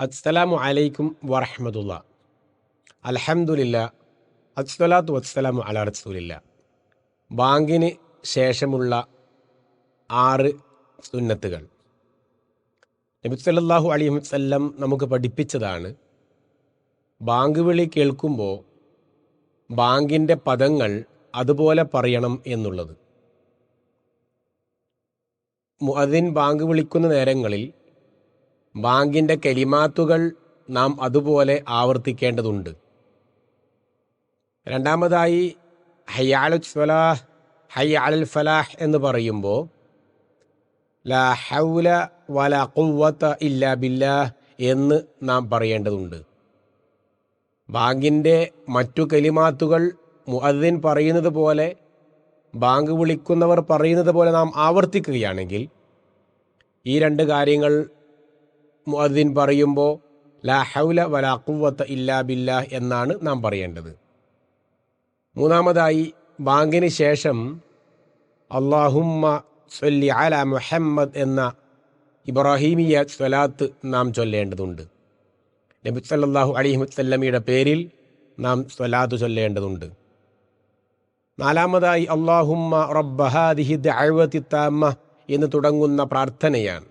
അസ്സലാമു അലൈക്കും വറഹമതുള്ള അലഹമുല്ല അസ്സലാത്തു വസ്സലാമു അല റസൂലില്ല. ബാങ്കിന് ശേഷമുള്ള ആറ് സുന്നത്തുകൾ. നബി സല്ലാഹു അലി വസല്ലം നമുക്ക് പഠിപ്പിച്ചതാണ് ബാങ്ക് വിളി കേൾക്കുമ്പോൾ ബാങ്കിന്റെ പദങ്ങൾ അതുപോലെ പറയണം എന്നുള്ളത്. അതിൻ ബാങ്ക് വിളിക്കുന്ന നേരങ്ങളിൽ ബാങ്കിന്റെ കെലിമാത്തുകൾ നാം അതുപോലെ ആവർത്തിക്കേണ്ടതുണ്ട്. രണ്ടാമതായി ഹയ്യാലു സ്വലാഹ് ഹയ്യാൽ ഫലാഹ് എന്ന് പറയുമ്പോൾ ലാ ഹൗല വല കുവത്ത ഇല്ലാ ബില്ലാഹ് എന്ന് നാം പറയേണ്ടതുണ്ട്. ബാങ്കിന്റെ മറ്റു കലിമാത്തുകൾ മുഅദ്ദിൻ പറയുന്നത് പോലെ ബാങ്ക് വിളിക്കുന്നവർ പറയുന്നത് പോലെ നാം ആവർത്തിക്കുകയാണെങ്കിൽ ഈ രണ്ട് കാര്യങ്ങൾ മുഅദ്ദിൻ പറയുമ്പോൾ ലാ ഹൗല വലാ ഖുവ്വത ഇല്ലാ ബില്ലാഹ് എന്നാണ് നാം പറയേണ്ടത്. മൂന്നാമതായി ബാങ്കിന് ശേഷം അള്ളാഹുമ്മ സൊല്ലി അല മുഹമ്മദ് എന്ന ഇബ്രാഹീമിയ സ്വലാത്ത് നാം ചൊല്ലേണ്ടതുണ്ട്. നബി സല്ലല്ലാഹു അലൈഹി വസല്ലമയുടെ പേരിൽ നാം സ്വലാത്ത് ചൊല്ലേണ്ടതുണ്ട്. നാലാമതായി അള്ളാഹുമ്മ റബ്ബഹാദിഹി ദഅവതി താമ്മ എന്ന് തുടങ്ങുന്ന പ്രാർത്ഥനയാണ്.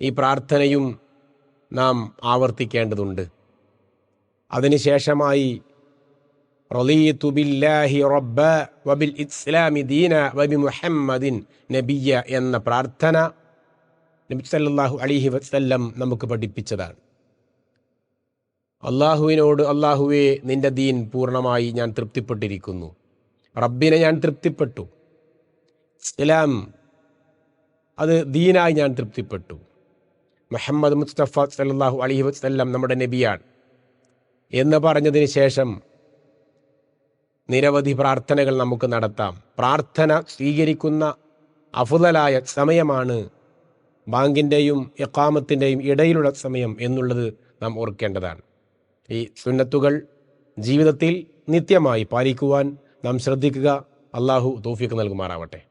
ഈ പ്രാർത്ഥനയും നാം ആവർത്തിക്കേണ്ടതുണ്ട്. അതിനുശേഷമായി ബില്ലാഹി വബിൽ ഇസ്ലാമി നബിയ എന്ന പ്രാർത്ഥന നബി സല്ലാഹു അലൈഹി വസല്ലം നമുക്ക് പഠിപ്പിച്ചതാണ്. അള്ളാഹുവിനോട് അള്ളാഹുവെ നിന്റെ ദീൻ പൂർണമായി ഞാൻ തൃപ്തിപ്പെട്ടിരിക്കുന്നു. റബ്ബിനെ ഞാൻ തൃപ്തിപ്പെട്ടു. ഇസ്ലാം അത് ദീനായി ഞാൻ തൃപ്തിപ്പെട്ടു. മുഹമ്മദ് മുസ്തഫ സല്ലാഹു അലഹി വസ്ല്ലാം നമ്മുടെ നബിയാണ്. എന്ന് പറഞ്ഞതിന് ശേഷം നിരവധി പ്രാർത്ഥനകൾ നമുക്ക് നടത്താം. പ്രാർത്ഥന സ്വീകരിക്കുന്ന അഫുതലായ സമയമാണ് ബാങ്കിന്റെയും എക്കാമത്തിന്റെയും ഇടയിലുള്ള സമയം എന്നുള്ളത് നാം ഓർക്കേണ്ടതാണ്. ഈ സുന്നത്തുകൾ ജീവിതത്തിൽ നിത്യമായി പാലിക്കുവാൻ നാം ശ്രദ്ധിക്കുക. അള്ളാഹു തോഫിക്ക് നൽകുമാറാവട്ടെ.